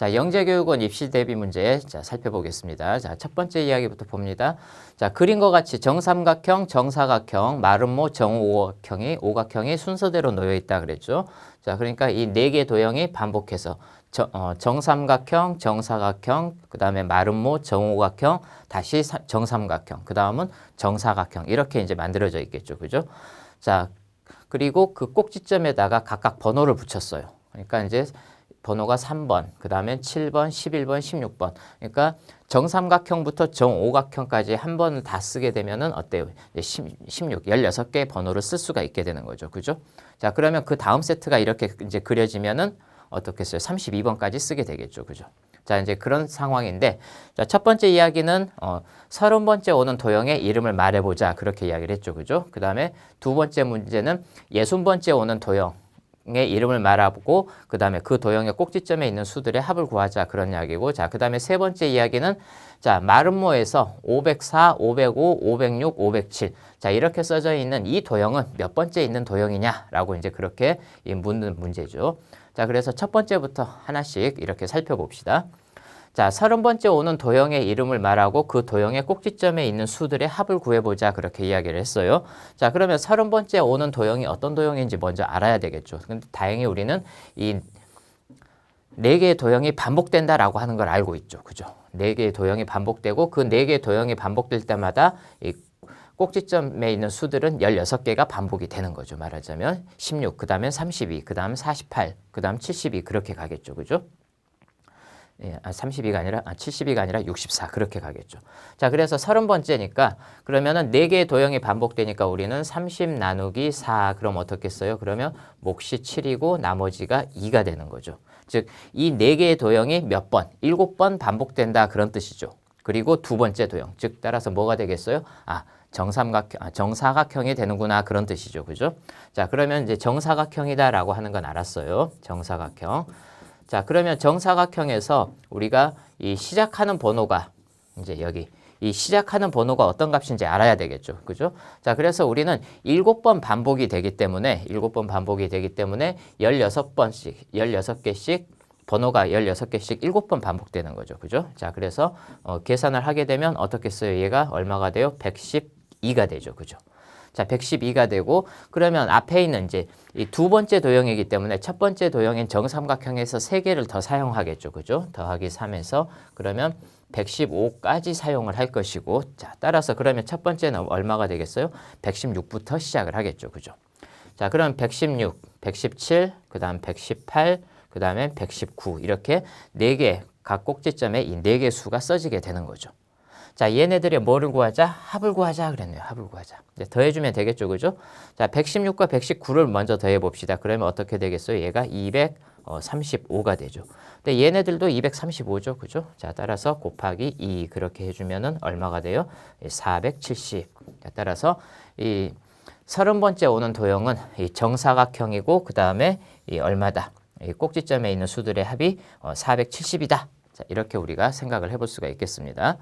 자, 영재교육원 입시 대비 문제 자, 살펴보겠습니다. 자, 첫 번째 이야기부터 봅니다. 자, 그림과 같이 정삼각형, 정사각형, 마름모, 정오각형이 오각형이 순서대로 놓여 있다 그랬죠. 자, 그러니까 이 네 개 도형이 반복해서 저, 어, 정삼각형, 정사각형, 그 다음에 마름모, 정오각형, 다시 사- 정삼각형, 그 다음은 정사각형 이렇게 이제 만들어져 있겠죠, 그죠? 자, 그리고 그 꼭지점에다가 각각 번호를 붙였어요. 그러니까 이제 번호가 3번, 그 다음에 7번, 11번, 16번. 그러니까 정삼각형부터 정오각형까지 한 번을 다 쓰게 되면은 어때요? 이제 10, 16, 16개의 번호를 쓸 수가 있게 되는 거죠. 그죠? 자, 그러면 그 다음 세트가 이렇게 이제 그려지면은 어떻겠어요? 32번까지 쓰게 되겠죠. 그죠? 자, 이제 그런 상황인데, 자, 첫 번째 이야기는, 어, 서른 번째 오는 도형의 이름을 말해보자. 그렇게 이야기를 했죠. 그죠? 그 다음에 두 번째 문제는 예순 번째 오는 도형. 의 이름을 말하고 그 다음에 그 도형의 꼭지점에 있는 수들의 합을 구하자 그런 이야기고 자 그 다음에 세 번째 이야기는 자 마름모에서 504, 505, 506, 507 자 이렇게 써져 있는 이 도형은 몇 번째 있는 도형이냐라고 이제 그렇게 이 묻는 문제죠. 자 그래서 첫 번째부터 하나씩 이렇게 살펴봅시다. 자, 서른 번째 오는 도형의 이름을 말하고 그 도형의 꼭지점에 있는 수들의 합을 구해보자 그렇게 이야기를 했어요. 자, 그러면 서른 번째 오는 도형이 어떤 도형인지 먼저 알아야 되겠죠. 근데 다행히 우리는 이 네 개의 도형이 반복된다라고 하는 걸 알고 있죠. 그죠? 네 개의 도형이 반복되고 그 네 개의 도형이 반복될 때마다 이 꼭지점에 있는 수들은 16개가 반복이 되는 거죠. 말하자면 16, 그 다음에 32, 그 다음 48, 그 다음 72 그렇게 가겠죠. 그죠? 예, 아, 32가 아니라 아, 72가 아니라 64 그렇게 가겠죠. 자, 그래서 30번째니까 그러면은 네 개의 도형이 반복되니까 우리는 30 나누기 4 그럼 어떻겠어요? 그러면 몫이 7이고 나머지가 2가 되는 거죠. 즉이네 개의 도형이 몇 번? 7번 반복된다 그런 뜻이죠. 그리고 두 번째 도형. 즉 따라서 뭐가 되겠어요? 아, 정삼각형, 아, 정사각형이 되는구나 그런 뜻이죠. 그죠? 자, 그러면 이제 정사각형이다라고 하는 건 알았어요. 정사각형. 자, 그러면 정사각형에서 우리가 이 시작하는 번호가 이제 여기 이 시작하는 번호가 어떤 값인지 알아야 되겠죠. 그죠? 자, 그래서 우리는 일곱 번 반복이 되기 때문에 일곱 번 반복이 되기 때문에 16번씩 16개씩 번호가 16개씩 7번 반복되는 거죠. 그죠? 자, 그래서 어, 계산을 하게 되면 어떻게 써요? 얘가 얼마가 돼요? 112가 되죠. 그죠? 자, 112가 되고 그러면 앞에 있는 이제 이 두 번째 도형이기 때문에 첫 번째 도형인 정삼각형에서 세 개를 더 사용하겠죠. 그죠? 더하기 3에서 그러면 115까지 사용을 할 것이고 자, 따라서 그러면 첫 번째는 얼마가 되겠어요? 116부터 시작을 하겠죠. 그죠? 자, 그럼 116, 117, 그다음 118, 그다음에 119 이렇게 네 개 각 꼭지점에 이 네 개 수가 써지게 되는 거죠. 자, 얘네들의 뭐를 구하자? 합을 구하자 그랬네요. 합을 구하자. 이제 더해주면 되겠죠, 그죠? 자, 116과 119를 먼저 더해 봅시다. 그러면 어떻게 되겠어요? 얘가 235가 되죠. 근데 얘네들도 235죠, 그죠? 자, 따라서 곱하기 2 그렇게 해주면은 얼마가 돼요? 470. 자, 따라서 이 서른 번째 오는 도형은 이 정사각형이고 그 다음에 이 얼마다? 이 꼭지점에 있는 수들의 합이 어, 470이다. 자, 이렇게 우리가 생각을 해볼 수가 있겠습니다.